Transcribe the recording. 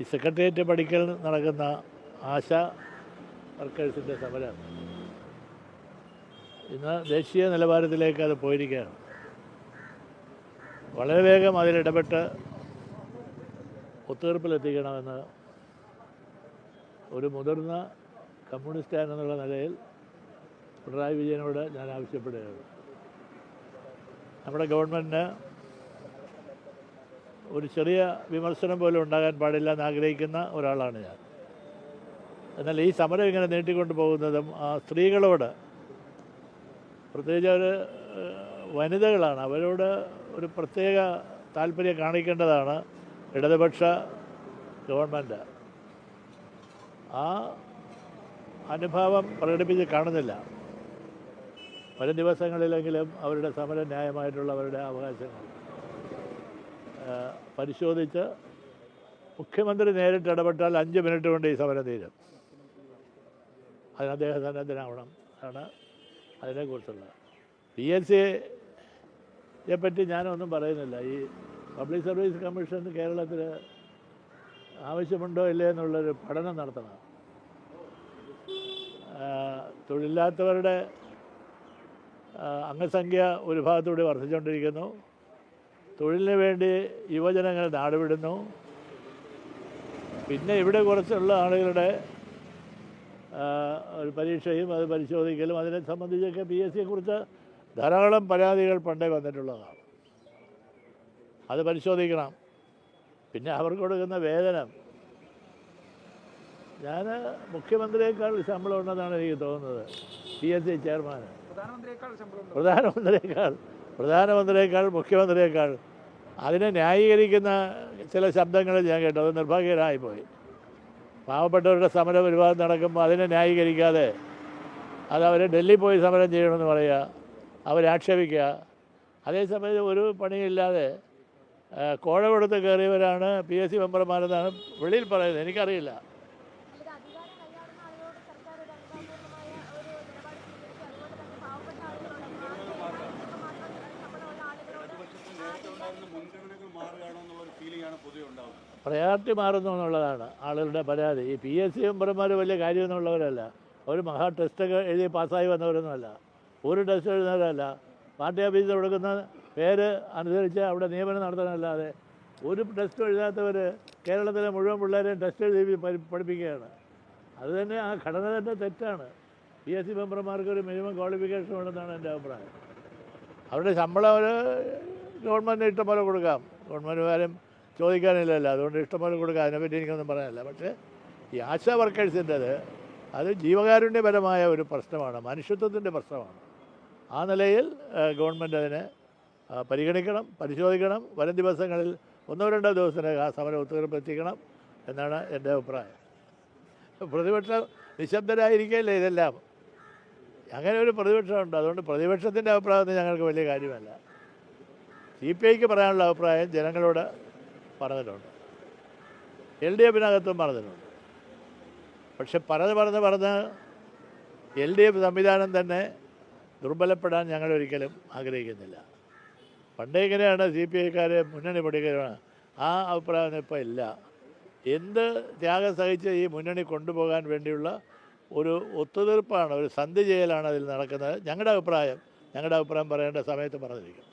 ഈ സെക്രട്ടേറിയറ്റ് പഠിക്കൽ നടക്കുന്ന ആശ വർക്കേഴ്സിന്റെ സമരം. ഇന്ന് ദേശീയ നിലവാരത്തിലേക്ക് അത് പോയിരിക്കുകയാണ്. വളരെ വേഗം അതിലിടപെട്ട് ഒത്തുതീർപ്പിലെത്തിക്കണമെന്ന് ഒരു മുതിർന്ന കമ്മ്യൂണിസ്റ്റ് എന്നുള്ള നിലയിൽ പിണറായി വിജയനോട് ഞാൻ ആവശ്യപ്പെടുകയാണ്. നമ്മുടെ ഗവൺമെന്റിന് ഒരു ചെറിയ വിമർശനം പോലും ഉണ്ടാകാൻ പാടില്ല എന്ന് ആഗ്രഹിക്കുന്ന ഒരാളാണ് ഞാൻ. എന്നാൽ ഈ സമരം ഇങ്ങനെ നീട്ടിക്കൊണ്ട് പോകുന്നതും ആ സ്ത്രീകളോട് പ്രത്യേകിച്ച് അവർ വനിതകളാണ്. അവരോട് ഒരു പ്രത്യേക താല്പര്യം കാണിക്കേണ്ടതാണ് ഇടതുപക്ഷ ഗവൺമെന്റ് ആ അനുഭാവം പ്രകടിപ്പിച്ച് കാണുന്നില്ല. വരും ദിവസങ്ങളിലെങ്കിലും അവരുടെ സമരം ന്യായമായിട്ടുള്ള അവരുടെ അവകാശങ്ങൾ. പരിശോധിച്ച് മുഖ്യമന്ത്രി നേരിട്ട് ഇടപെട്ടാൽ അഞ്ച് മിനിറ്റ് കൊണ്ട് ഈ സമരം തീരും. അതിന് അദ്ദേഹം സന്നദ്ധനാവണം ആണ് അതിനെക്കുറിച്ചുള്ള. പി എസ് സിയെ പറ്റി ഞാനൊന്നും പറയുന്നില്ല. ഈ പബ്ലിക് സർവീസ് കമ്മീഷൻ കേരളത്തിൽ ആവശ്യമുണ്ടോ ഇല്ലേ എന്നുള്ളൊരു പഠനം നടത്തണം. തൊഴിലില്ലാത്തവരുടെ അംഗസംഖ്യ ഒരു ഭാഗത്തൂടെ വർദ്ധിച്ചുകൊണ്ടിരിക്കുന്നു. തൊഴിലിന് വേണ്ടി യുവജനങ്ങൾ നാടുവിടുന്നു. പിന്നെ ഇവിടെ കുറച്ചുള്ള ആളുകളുടെ ഒരു പരീക്ഷയും അത് പരിശോധിക്കലും. അതിനെ സംബന്ധിച്ചൊക്കെ പി എസ് സിയെക്കുറിച്ച് ധാരാളം പരാതികൾ പണ്ടേ വന്നിട്ടുള്ളതാണ്. അത് പരിശോധിക്കണം. പിന്നെ അവർക്ക് കൊടുക്കുന്ന വേതനം ഞാൻ മുഖ്യമന്ത്രിയേക്കാൾ ശമ്പളം ഉണ്ടെന്നാണ് എനിക്ക് തോന്നുന്നത്. പി എസ് സി ചെയർമാൻ പ്രധാനമന്ത്രിയേക്കാൾ പ്രധാനമന്ത്രിയേക്കാൾ പ്രധാനമന്ത്രിയേക്കാൾ മുഖ്യമന്ത്രിയേക്കാൾ. അതിനെ ന്യായീകരിക്കുന്ന ചില ശബ്ദങ്ങൾ ഞാൻ കേട്ടു. അത് നിർഭാഗ്യരായിപ്പോയി പാവപ്പെട്ടവരുടെ സമരം ഒരുപാട് നടക്കുമ്പോൾ അതിനെ ന്യായീകരിക്കാതെ അത് അവർ ഡൽഹി പോയി സമരം ചെയ്യണമെന്ന് പറയുക അവരെ ആക്ഷേപിക്കുക. അതേസമയം ഒരു പണിയില്ലാതെ ആ, കോഴ കൊടുത്ത് കയറിയവരാണ് പി എസ് സി മെമ്പർമാരെന്നാണ് വെളിയിൽ പറയുന്നത്. എനിക്കറിയില്ല ഇത് അധികാരം കൈയാളുന്ന ആളുകളോട് സർക്കാർ ഒരു അനുഭാവപൂർണമായ ഒരു നിലപാട് സ്വീകരിച്ചു അതുകൊണ്ട് തന്നെ പാവപ്പെട്ട ആളുകളോട് മാത്രം ശമ്പളമുള്ള ആളുകളോട് മുൻഗണനകൾ മാറുകയാണോ എന്നുള്ള ഒരു ഫീലിംഗ് ആണ് പൊതുവെ ഉണ്ടാവുന്നത് പ്രയാർട്ടി മാറുന്നു എന്നുള്ളതാണ് ആളുകളുടെ പരാതി. ഈ പി എസ് സി മെമ്പർമാർ വലിയ കാര്യമൊന്നുമുള്ളവരല്ല. അവർ മഹാ ടെസ്റ്റൊക്കെ എഴുതി പാസ്സായി വന്നവരൊന്നുമല്ല. ഒരു ടെസ്റ്റ് എഴുതുന്നവരല്ല. പാർട്ടി ഓഫീസിൽ കൊടുക്കുന്ന പേര് അനുസരിച്ച് അവിടെ നിയമനം നടത്താനല്ലാതെ ഒരു ടെസ്റ്റ് എഴുതാത്തവർ കേരളത്തിലെ മുഴുവൻ പിള്ളേരെയും ടെസ്റ്റ് എഴുതി പഠിപ്പിക്കുകയാണ്. അത് തന്നെ ആ ഘടന തന്നെ തെറ്റാണ്. പി എസ് സി മെമ്പർമാർക്ക് ഒരു മിനിമം ക്വാളിഫിക്കേഷൻ ഉണ്ടെന്നാണ് എന്റെ അഭിപ്രായം. അവരുടെ ശമ്പളം അവർ ഗവൺമെന്റ് ഇഷ്ടം പോലെ കൊടുക്കാം. ഗവൺമെന്റ് ആരും ചോദിക്കാനില്ലല്ലോ. അതുകൊണ്ട് ഇഷ്ടംപോലെ കൊടുക്കുക അതിനെപ്പറ്റി എനിക്കൊന്നും പറയാനില്ല. പക്ഷേ ഈ ആശാ വർക്കേഴ്സിന്റെത് അത് ജീവകാരുണ്യപരമായ ഒരു പ്രശ്നമാണ്. മനുഷ്യത്വത്തിന്റെ പ്രശ്നമാണ്. ആ നിലയിൽ ഗവൺമെന്റ് അതിനെ പരിഗണിക്കണം പരിശോധിക്കണം. വരും ദിവസങ്ങളിൽ ഒന്നോ രണ്ടോ ദിവസത്തിനകം ആ സമരം ഒത്തുതീർപ്പെത്തിക്കണം എന്നാണ് എന്റെ അഭിപ്രായം. പ്രതിപക്ഷം നിശബ്ദരായിരിക്കുകയല്ലേ ഇതെല്ലാം? അങ്ങനെ ഒരു പ്രതിപക്ഷമുണ്ട് അതുകൊണ്ട് പ്രതിപക്ഷത്തിന്റെ അഭിപ്രായത്തിൽ ഞങ്ങൾക്ക് വലിയ കാര്യമല്ല. സി പി ഐക്ക് പറയാനുള്ള അഭിപ്രായം ജനങ്ങളോട് പറഞ്ഞിട്ടുണ്ട്. എൽ ഡി എഫിനകത്തും പറഞ്ഞിട്ടുണ്ട്. പക്ഷെ പറഞ്ഞ് പറഞ്ഞ് പറഞ്ഞ് എൽ ഡി എഫ് സംവിധാനം തന്നെ ദുർബലപ്പെടാൻ ഞങ്ങൾ ഒരിക്കലും ആഗ്രഹിക്കുന്നില്ല. പണ്ടേ ഇങ്ങനെയാണ് സി പി ഐക്കാരെ മുന്നണി പഠിക്കുകയാണ് ആ അഭിപ്രായം ഇപ്പോൾ ഇല്ല. എന്ത് ത്യാഗം സഹിച്ച് ഈ മുന്നണി കൊണ്ടുപോകാൻ വേണ്ടിയുള്ള ഒരു ഒത്തുതീർപ്പാണ് ഒരു സന്ധി ചെയ്യലാണ് അതിൽ നടക്കുന്നത്. ഞങ്ങളുടെ അഭിപ്രായം ഞങ്ങളുടെ അഭിപ്രായം പറയേണ്ട സമയത്ത് പറഞ്ഞിരിക്കും